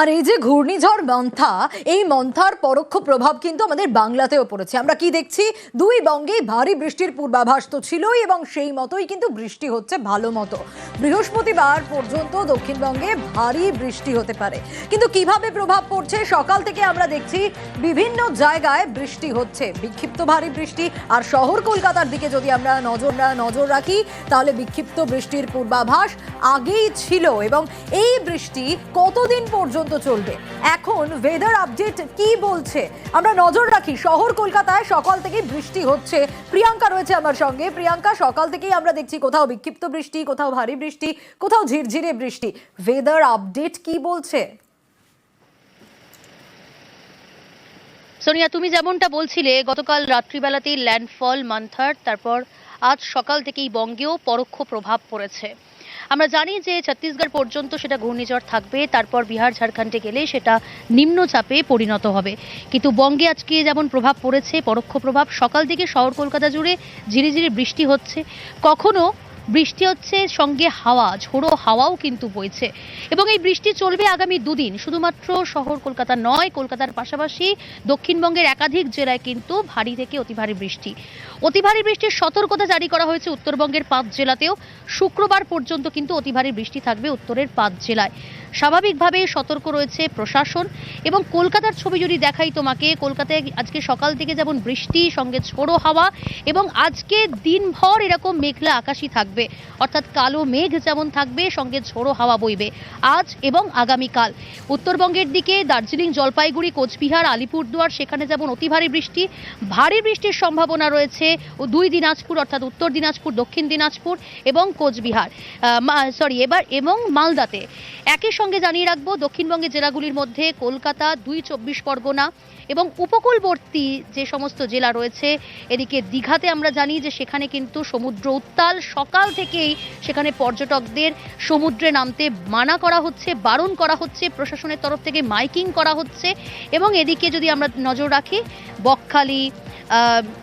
আর এই যে ঘূর্ণিঝড় মন্থা, এই মন্থার পরোক্ষ প্রভাব কিন্তু আমাদের বাংলাতেও পড়েছে। আমরা কি দেখছি? দুই বঙ্গে ভারী বৃষ্টির পূর্বাভাস তো ছিলই এবং সেই মতোই কিন্তু বৃষ্টি হচ্ছে ভালো মতো। বৃহস্পতিবার পর্যন্ত দক্ষিণবঙ্গে ভারী বৃষ্টি হতে পারে। কিন্তু কীভাবে প্রভাব পড়ছে? সকাল থেকে আমরা দেখছি বিভিন্ন জায়গায় বৃষ্টি হচ্ছে। বিক্ষিপ্ত ভারী বৃষ্টি আর শহর কলকাতার দিকে যদি আমরা নজর নজর রাখি, তাহলে বিক্ষিপ্ত বৃষ্টির পূর্বাভাস আগেই ছিল এবং এই বৃষ্টি কতদিন পর্যন্ত চলবে। এখন ওয়েদার আপডেট কি বলছে? আমরা নজর রাখি, শহর কলকাতায় সকাল থেকেই বৃষ্টি হচ্ছে। প্রিয়াঙ্কা রয়েছে আমার সঙ্গে। প্রিয়াঙ্কা, সকাল থেকেই আমরা দেখছি কোথাও বিক্ষিপ্ত বৃষ্টি, কোথাও ভারী বৃষ্টি, কোথাও ঝিরঝিরে বৃষ্টি। ওয়েদার আপডেট কি বলছে? সোনিয়া, তুমি যেমনটা বলছিলে, গতকাল রাত্রিবেলাতেই ল্যান্ডফল মান্থার, তারপর আজ সকাল থেকেই বঙ্গেও পরোক্ষ প্রভাব পড়েছে। আমরা জানি যে ছত্তিশগড় পর্যন্ত সেটা ঘূর্ণিঝড় থাকবে, তারপর বিহার, ঝাড়খণ্ডে গেলে সেটা নিম্নচাপে পরিণত হবে। কিন্তু বঙ্গে আজকে যেমন প্রভাব পড়েছে, পরোক্ষ প্রভাব, সকাল থেকে শহর কলকাতা জুড়ে ঝিরিঝিরি বৃষ্টি হচ্ছে। কখনো বৃষ্টি হচ্ছে, সঙ্গে হাওয়া, ঝোড়ো হাওয়াও কিন্তু বইছে। এবং এই বৃষ্টি চলবে আগামী দুদিন। শুধুমাত্র শহর কলকাতা নয়, কলকাতার পাশাপাশি দক্ষিণবঙ্গের একাধিক জেলায় কিন্তু ভারী থেকে অতি ভারী বৃষ্টি। অতি ভারী বৃষ্টির সতর্কতা জারি করা হয়েছে উত্তরবঙ্গের পাঁচ জেলাতেও। শুক্রবার পর্যন্ত কিন্তু অতি ভারী বৃষ্টি থাকবে উত্তরের পাঁচ জেলায়। স্বাভাবিকভাবে সতর্ক রয়েছে প্রশাসন এবং কলকাতার ছবি যদি দেখাই তোমাকে, কলকাতায় আজকে সকাল থেকে যেমন বৃষ্টি, সঙ্গে ঝোড়ো হাওয়া এবং আজকে দিনভর এরকম মেঘলা আকাশই থাকবে। অর্থাৎ কালো মেঘ যেমন থাকবে, সঙ্গে ঝোড়ো হাওয়া বইবে আজ এবং আগামীকাল। উত্তরবঙ্গের দিকে দার্জিলিং, জলপাইগুড়ি, কোচবিহার, আলিপুরদুয়ার, সেখানে যেমন অতি ভারী বৃষ্টি, ভারী বৃষ্টির সম্ভাবনা রয়েছে দুই দিনাজপুর, অর্থাৎ উত্তর দিনাজপুর, দক্ষিণ দিনাজপুর এবং কোচবিহার। সরি এবার এবং মালদাতে। একই সঙ্গে জানিয়ে রাখব, দক্ষিণবঙ্গের জেলাগুলির মধ্যে কলকাতা, দুই চব্বিশ পরগনা এবং উপকূলবর্তী যে সমস্ত জেলা রয়েছে, এদিকে দীঘাতে আমরা জানি যে সেখানে কিন্তু সমুদ্র উত্তাল। সকাল থেকেই সেখানে পর্যটকদের সমুদ্রে নামতে মানা করা হচ্ছে, বারণ করা হচ্ছে, প্রশাসনের তরফ থেকে মাইকিং করা হচ্ছে এবং এদিকে যদি আমরা নজর রাখি, বকখালি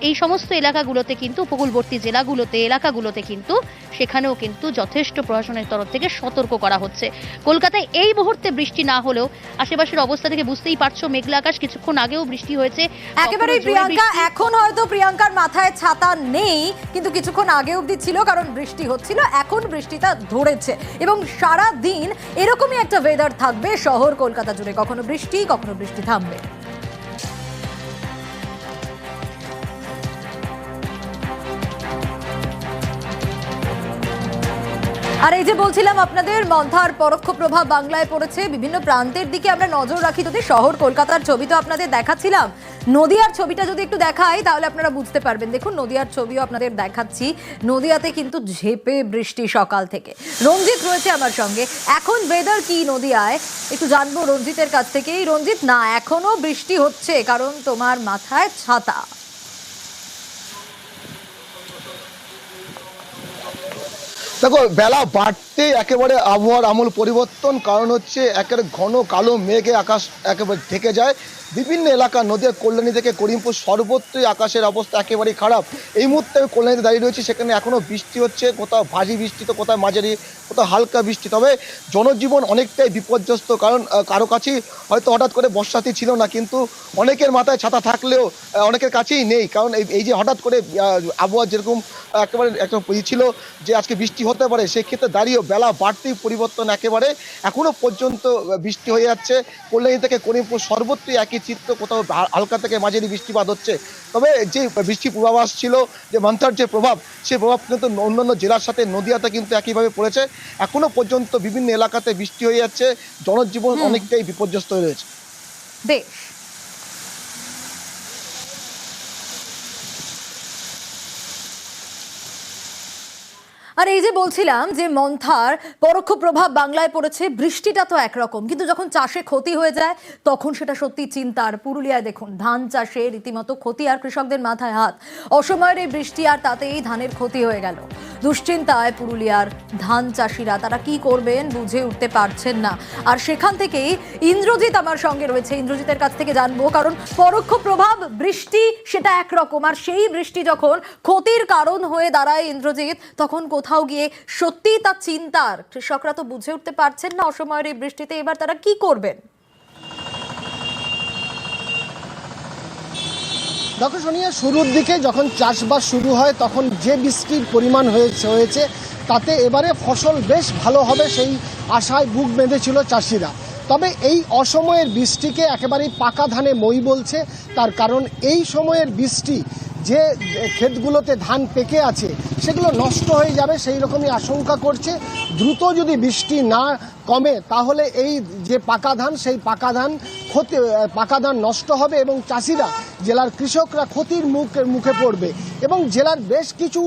এই সমস্ত এলাকাগুলোতে কিন্তু উপকূলবর্তী জেলাগুলোতে এলাকাগুলোতে কিন্তু সেখানেও কিন্তু যথেষ্ট প্রশাসনের তরফ থেকে সতর্ক করা হচ্ছে। কলকাতায় এই মুহূর্তে বৃষ্টি না হলেও আশেপাশের অবস্থা থেকে বুঝতেই পারছ মেঘলা আকাশ কিছুক্ষণ আগেও বৃষ্টি হয়েছে। একেবারে প্রিয়াঙ্কা এখন হয়তো প্রিয়াঙ্কার মাথায় ছাতা নেই কিন্তু কিছুক্ষণ আগে অবধি ছিল কারণ বৃষ্টি হচ্ছিল এখন বৃষ্টিটা ধরেছে। এবং সারা দিন এরকমই একটা ওয়েদার থাকবে শহর কলকাতা জুড়ে কখনো বৃষ্টি কখনো বৃষ্টি থামবে। আর এই যে বলছিলাম, আপনাদের মন্থার পরোক্ষ প্রভাব বাংলায় পড়েছে। বিভিন্ন প্রান্তের দিকে আমরা নজর রাখি। যদি শহর, কলকাতার ছবি তো আপনাদের দেখাচ্ছিলাম। নদিয়ার ছবিটা যদি একটু দেখাই, তাহলে আপনারা বুঝতে পারবেন। দেখুন, নদিয়ার ছবিও আপনাদের দেখাচ্ছি। নদিয়াতে কিন্তু ঝেপে বৃষ্টি সকাল থেকে। রঞ্জিত রয়েছে আমার সঙ্গে। এখন ওয়েদার কি নদিয়ায়? একটু জানব রঞ্জিতের কাছ থেকেই। রঞ্জিত, না, এখনও বৃষ্টি হচ্ছে, কারণ তোমার মাথায় ছাতা। দেখো, বেলা বাড়তে একেবারে আবহাওয়ার আমূল পরিবর্তন। কারণ হচ্ছে একেবারে ঘন কালো মেঘে আকাশ একেবারে ঢেকে যায়। বিভিন্ন এলাকা নদীর কল্যাণী থেকে করিমপুর, সর্বত্রই আকাশের অবস্থা একেবারেই খারাপ। এই মুহূর্তে আমি কল্যাণীতে দাঁড়িয়ে রয়েছি, সেখানে এখনও বৃষ্টি হচ্ছে, কোথাও ভারী বৃষ্টি তো, কোথাও মাঝারি, কোথাও হালকা বৃষ্টি। তবে জনজীবন অনেকটাই বিপর্যস্ত, কারণ কারও কাছেই হয়তো হঠাৎ করে বর্ষাতি ছিল না, কিন্তু অনেকের মাথায় ছাতা থাকলেও অনেকের কাছেই নেই। কারণ এই যে হঠাৎ করে আবহাওয়া যেরকম একেবারে একটা ছিল যে আজকে বৃষ্টি হতে পারে, সেক্ষেত্রে দাঁড়িয়েও বেলা বাড়তেই পরিবর্তন একেবারে এখনও পর্যন্ত বৃষ্টি হয়ে যাচ্ছে। কল্যাণী থেকে করিমপুর সর্বত্রই একই চিত্র কোথাও হালকা থেকে মাঝারি বৃষ্টিপাত হচ্ছে। তবে যে বৃষ্টি পূর্বাভাস ছিল যে মান্থার যে প্রভাব সেই প্রভাব কিন্তু অন্যান্য জেলার সাথে নদীয়াতে কিন্তু একইভাবে পড়েছে। এখনও পর্যন্ত বিভিন্ন এলাকাতে বৃষ্টি হয়ে যাচ্ছে। জনজীবন অনেকটাই বিপর্যস্ত হয়ে রয়েছে। বেশ আর এই যে বলছিলাম যে মন্থার পরোক্ষ প্রভাব বাংলায় পড়েছে, বৃষ্টিটা তো একরকম। কিন্তু যখন চাষে ক্ষতি হয়ে যায়, তখন সেটা সত্যি চিন্তার। পুরুলিয়ায় দেখুন, ধান চাষে রীতিমতো ক্ষতি আর কৃষকদের মাথায় হাত। অসময়ের এই বৃষ্টি আর তাতেই ধানের ক্ষতি হয়ে গেল। দুশ্চিন্তায় পুরুলিয়ার ধান চাষিরা, তারা কি করবেন বুঝে উঠতে পারছেন না। আর সেখান থেকেই ইন্দ্রজিৎ আমার সঙ্গে রয়েছে। ইন্দ্রজিতের কাছ থেকে জানব, কারণ পরোক্ষ প্রভাব, বৃষ্টি সেটা একরকম। আর সেই বৃষ্টি যখন ক্ষতির কারণ হয়ে দাঁড়ায় ইন্দ্রজিৎ, তখন কোথাও গিয়ে সত্যিই তা চিন্তার কৃষকরা তো বুঝে উঠতে পারছেন না অসময়ের এই বৃষ্টিতে, এবার তারা কি করবেন? দেখো সোনিয়া, শুরুর দিকে যখন চাষবাস শুরু হয়, তখন যে বৃষ্টির পরিমাণ হয়েছে হয়েছে, তাতে এবারে ফসল বেশ ভালো হবে সেই আশায় বুক বেঁধেছিল চাষিরা। তবে এই অসময়ের বৃষ্টিকে একেবারেই পাকা ধানে মই বলছে, তার কারণ এই সময়ের বৃষ্টি যে ক্ষেতগুলোতে ধান পেকে আছে, সেগুলো নষ্ট হয়ে যাবে, সেই রকমই আশঙ্কা করছে। দ্রুত যদি বৃষ্টি না কমে, তাহলে এই যে পাকা ধান, সেই পাকা ধান ক্ষতি পাকা ধান নষ্ট হবে এবং চাষিরা জেলার কৃষকরা ক্ষতির মুখ মুখে পড়বে। এবং জেলার বেশ কিছু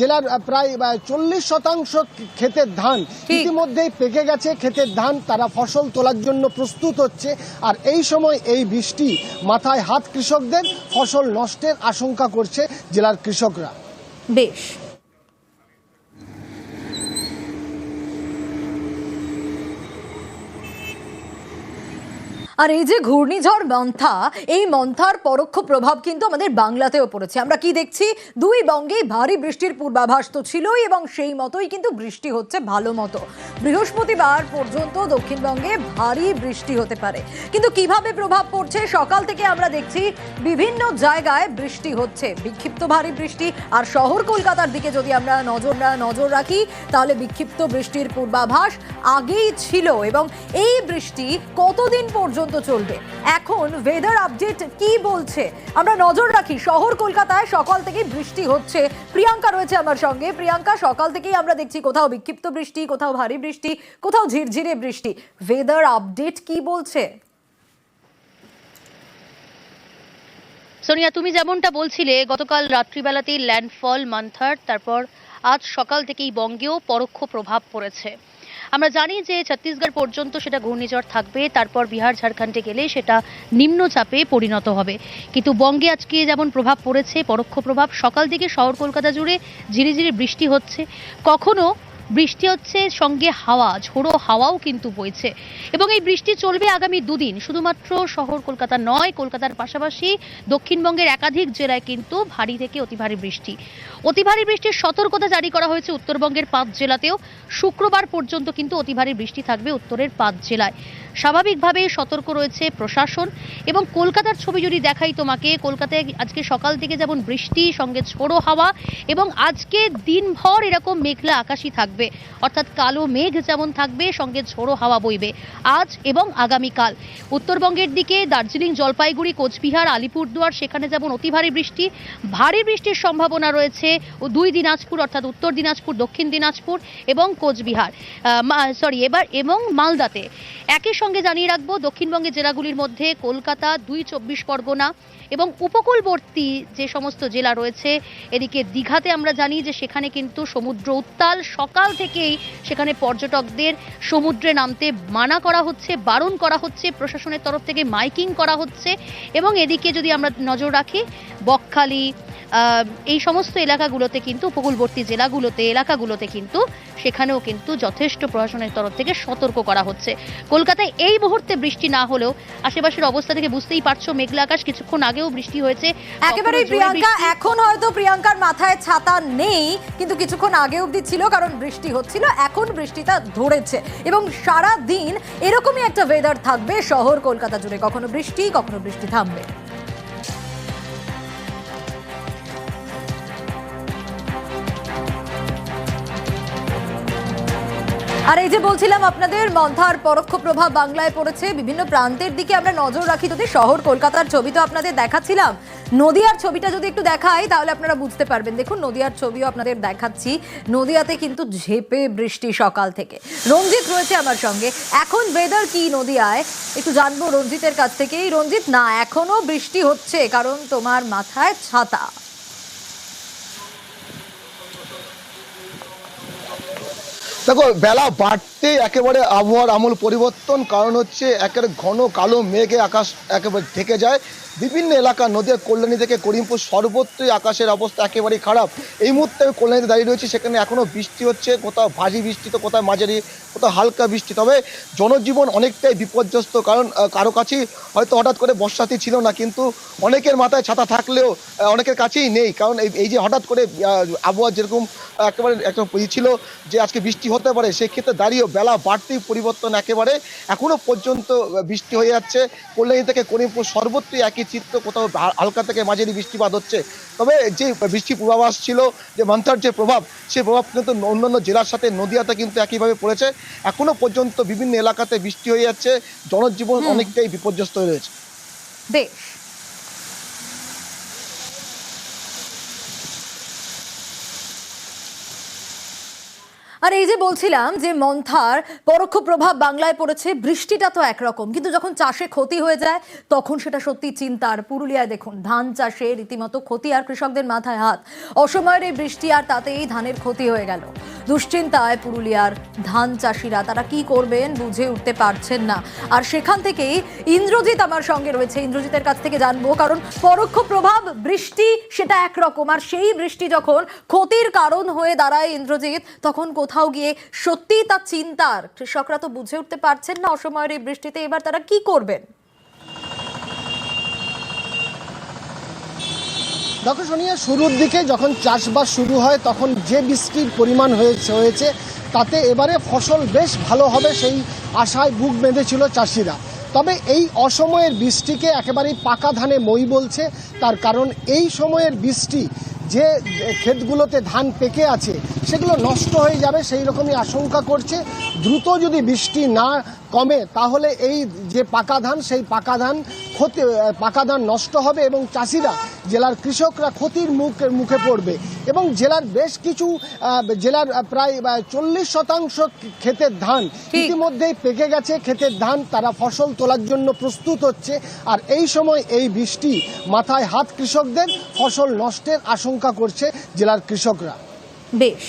জেলার প্রায় চল্লিশ শতাংশ ক্ষেতের ধান ইতিমধ্যেই পেকে গেছে। ক্ষেতের ধান তারা ফসল তোলার জন্য প্রস্তুত হচ্ছে। আর এই সময় এই বৃষ্টি মাথায় হাত কৃষকদের ফসল নষ্টের আশঙ্কা করছে জেলার কৃষকরা। বেশ। আর এই যে ঘূর্ণিঝড় মন্থা, এই মন্থার পরোক্ষ প্রভাব কিন্তু আমাদের বাংলাতেও পড়েছে। আমরা কি দেখছি? দুই বঙ্গেই ভারী বৃষ্টির পূর্বাভাস তো ছিলই এবং সেই মতোই কিন্তু বৃষ্টি হচ্ছে ভালো মতো। বৃহস্পতিবার পর্যন্ত দক্ষিণবঙ্গে ভারী বৃষ্টি হতে পারে। কিন্তু কীভাবে প্রভাব পড়ছে? সকাল থেকে আমরা দেখছি বিভিন্ন জায়গায় বৃষ্টি হচ্ছে। বিক্ষিপ্ত ভারী বৃষ্টি আর শহর কলকাতার দিকে যদি আমরা নজর নজর রাখি, তাহলে বিক্ষিপ্ত বৃষ্টির পূর্বাভাস আগেই ছিল এবং এই বৃষ্টি কতদিন পর্যন্ত চলবে। এখন ওয়েদার আপডেট কি বলছে? আমরা নজর রাখি, শহর কলকাতায় সকাল থেকে বৃষ্টি হচ্ছে। প্রিয়াঙ্কা রয়েছে আমার সঙ্গে। প্রিয়াঙ্কা, সকাল থেকেই আমরা দেখছি কোথাও বিক্ষিপ্ত বৃষ্টি, কোথাও ভারী বৃষ্টি, কোথাও ঝিরঝিরে বৃষ্টি। ওয়েদার আপডেট কি বলছে? সোনিয়া, তুমি যেমনটা বলছিলে, গতকাল রাত্রিবেলাতেই ল্যান্ডফল মান্থার, তারপর আজ সকাল থেকেই বঙ্গেও পরোক্ষ প্রভাব পড়েছে। আমরা জানি যে ছত্তিশগড় পর্যন্ত সেটা ঘূর্ণিঝড় থাকবে, তারপর বিহার, ঝাড়খণ্ডে গেলে সেটা নিম্নচাপে পরিণত হবে। কিন্তু বঙ্গে আজকে যেমন প্রভাব পড়েছে, পরোক্ষ প্রভাব, সকাল থেকে শহর কলকাতা জুড়ে ঝিরিঝিরি বৃষ্টি হচ্ছে। কখনো বৃষ্টি হচ্ছে, সঙ্গে হাওয়া, ঝোড়ো হাওয়াও কিন্তু বইছে। এবং এই বৃষ্টি চলবে আগামী দুদিন। শুধুমাত্র শহর কলকাতা নয়, কলকাতার পাশাপাশি দক্ষিণবঙ্গের একাধিক জেলায় কিন্তু ভারী থেকে অতি ভারী বৃষ্টি। অতি ভারী বৃষ্টির সতর্কতা জারি করা হয়েছে উত্তরবঙ্গের পাঁচ জেলাতেও। শুক্রবার পর্যন্ত কিন্তু অতি ভারী বৃষ্টি থাকবে উত্তরের পাঁচ জেলায়। স্বাভাবিকভাবেই সতর্ক রয়েছে প্রশাসন এবং কলকাতার ছবি যদি দেখাই তোমাকে, কলকাতায় আজকে সকাল থেকে যেমন বৃষ্টি, সঙ্গে ঝোড়ো হাওয়া এবং আজকে দিনভর এরকম মেঘলা আকাশই থাকবে। অর্থাৎ কালো মেঘ যেমন থাকবে, সঙ্গে ঝোড়ো হাওয়া বইবে আজ এবং আগামীকাল। উত্তরবঙ্গের দিকে দার্জিলিং, জলপাইগুড়ি, কোচবিহার, আলিপুরদুয়ার, সেখানে যেমন অতি ভারী বৃষ্টি, ভারী বৃষ্টির সম্ভাবনা রয়েছে ও দুই দিনাজপুর অর্থাৎ উত্তর দিনাজপুর, দক্ষিণ দিনাজপুর এবং কোচবিহার। সরি এবার এবং মালদাতে। একই সঙ্গে জানিয়ে রাখব, দক্ষিণবঙ্গের জেলাগুলির মধ্যে কলকাতা, দুই চব্বিশ পরগনা এবং উপকূলবর্তী যে সমস্ত জেলা রয়েছে, এদিকে দীঘাতে আমরা জানি যে সেখানে কিন্তু সমুদ্র উত্তাল। সকাল থেকেই সেখানে পর্যটকদের সমুদ্রে নামতে মানা করা হচ্ছে, বারণ করা হচ্ছে, প্রশাসনের তরফ থেকে মাইকিং করা হচ্ছে এবং এদিকে যদি আমরা নজর রাখি, বকখালি এই সমস্ত এলাকাগুলোতে কিন্তু উপকূলবর্তী জেলাগুলোতে এলাকাগুলোতে কিন্তু সেখানেও কিন্তু যথেষ্ট প্রশাসনের তরফ থেকে সতর্ক করা হচ্ছে। কলকাতায় এই মুহূর্তে বৃষ্টি না হলেও আশেপাশের অবস্থা থেকে বুঝতেই পারছ মেঘলা আকাশ কিছুক্ষণ আগেও বৃষ্টি হয়েছে একেবারেই প্রিয়াঙ্কা এখন হয়তো প্রিয়াঙ্কার মাথায় ছাতা নেই কিন্তু কিছুক্ষণ আগে অবধি ছিল কারণ বৃষ্টি হচ্ছিল এখন বৃষ্টিটা ধরেছে। এবং সারা দিন এরকমই একটা ওয়েদার থাকবে শহর কলকাতা জুড়ে। কখনো বৃষ্টি কখনো বৃষ্টি থামবে। আর এই যে বলছিলাম, আপনাদের মন্থার পরোক্ষ প্রভাব বাংলায় পড়েছে, বিভিন্ন প্রান্তের দিকে আমরা নজর রাখি, যদি শহর, কলকাতার ছবি তো আপনাদের দেখাচ্ছিলাম। নদিয়ার ছবিটা যদি একটু দেখাই, তাহলে আপনারা বুঝতে পারবেন। দেখুন, নদিয়ার ছবিও আপনাদের দেখাচ্ছি। নদিয়াতে কিন্তু ঝেপে বৃষ্টি সকাল থেকে। রঞ্জিত রয়েছে আমার সঙ্গে। এখন ওয়েদার কি নদিয়ায়? একটু জানব রঞ্জিতের কাছ থেকেই। রঞ্জিত, না, এখনও বৃষ্টি হচ্ছে, কারণ তোমার মাথায় ছাতা। দেখো, বেলা বাড়তে একেবারে আবহাওয়ার আমূল পরিবর্তন। কারণ হচ্ছে একের ঘন কালো মেঘে আকাশ একেবারে ঢেকে যায়। বিভিন্ন এলাকা নদীর কল্যাণী থেকে করিমপুর সর্বত্রই আকাশের অবস্থা একেবারেই খারাপ। এই মুহূর্তে আমি কল্যাণীতে দাঁড়িয়ে রয়েছি, সেখানে এখনও বৃষ্টি হচ্ছে, কোথাও ভারী বৃষ্টি তো, কোথাও মাঝারি, কোথাও হালকা বৃষ্টি। তবে জনজীবন অনেকটাই বিপর্যস্ত, কারণ কারও কাছেই হয়তো হঠাৎ করে বর্ষাতি ছিল না, কিন্তু অনেকের মাথায় ছাতা থাকলেও অনেকের কাছেই নেই। কারণ এই- যে হঠাৎ করে আবহাওয়া যেরকম একেবারে একটা ছিল যে আজকে বৃষ্টি হতে পারে, সেক্ষেত্রে দাঁড়িয়েও বেলা বাড়তেই পরিবর্তন একেবারে। এখনও পর্যন্ত বৃষ্টি হয়ে যাচ্ছে। কল্যাণী থেকে করিমপুর সর্বত্রই একই চিত্র কোথাও হালকা থেকে মাঝারি বৃষ্টিপাত হচ্ছে। তবে যে বৃষ্টি পূর্বাভাস ছিল যে মন্থার যে প্রভাব সেই প্রভাব কিন্তু অন্যান্য জেলার সাথে নদীয়াতে কিন্তু একইভাবে পড়েছে। এখনও পর্যন্ত বিভিন্ন এলাকাতে বৃষ্টি হয়ে যাচ্ছে। জনজীবন অনেকটাই বিপর্যস্ত হয়ে রয়েছে। বেশ আর এই যে বলছিলাম যে মন্থার পরোক্ষ প্রভাব বাংলায় পড়েছে, বৃষ্টিটা তো একরকম। কিন্তু যখন চাষে ক্ষতি হয়ে যায়, তখন সেটা সত্যি চিন্তার। পুরুলিয়ায় দেখুন, ধান চাষে রীতিমতো ক্ষতি আর কৃষকদের মাথায় হাত। অসময়ের এই বৃষ্টি আর তাতেই ধানের ক্ষতি হয়ে গেল। দুশ্চিন্তায় পুরুলিয়ার ধান চাষিরা, তারা কি করবেন বুঝে উঠতে পারছেন না। আর সেখান থেকেই ইন্দ্রজিৎ আমার সঙ্গে রয়েছে। ইন্দ্রজিতের কাছ থেকে জানব, কারণ পরোক্ষ প্রভাব, বৃষ্টি, সেটা একরকম। আর সেই বৃষ্টি যখন ক্ষতির কারণ হয়ে দাঁড়ায় ইন্দ্রজিৎ, তখন কোথাও গিয়ে সত্যিই তা চিন্তার। কৃষকরা তো বুঝে উঠতে পারছেন না অসময়ের এই বৃষ্টিতে। এবার তারা কি করবেন? দেখো সোনিয়া, শুরুর দিকে যখন চাষবাস শুরু হয়, তখন যে বৃষ্টির পরিমাণ হয়েছে হয়েছে, তাতে এবারে ফসল বেশ ভালো হবে সেই আশায় বুক বেঁধেছিল চাষিরা। তবে এই অসময়ের বৃষ্টিকে একেবারেই পাকা ধানে মই বলছে। তার কারণ এই সময়ের বৃষ্টি যে ক্ষেতগুলোতে ধান পেকে আছে, সেগুলো নষ্ট হয়ে যাবে, সেই রকমই আশঙ্কা করছে। দ্রুত যদি বৃষ্টি না কমে, তাহলে এই যে পাকা ধান, সেই পাকা ধান ক্ষতি পাকা ধান নষ্ট হবে এবং চাষিরা জেলার কৃষকরা ক্ষতির মুখ মুখে পড়বে। এবং জেলার বেশ কিছু জেলার প্রায় চল্লিশ শতাংশ ক্ষেতের ধান ইতিমধ্যেই পেকে গেছে। ক্ষেতের ধান তারা ফসল তোলার জন্য প্রস্তুত হচ্ছে। আর এই সময় এই বৃষ্টি মাথায় হাত কৃষকদের ফসল নষ্টের আশঙ্কা করছে জেলার কৃষকরা। বেশ।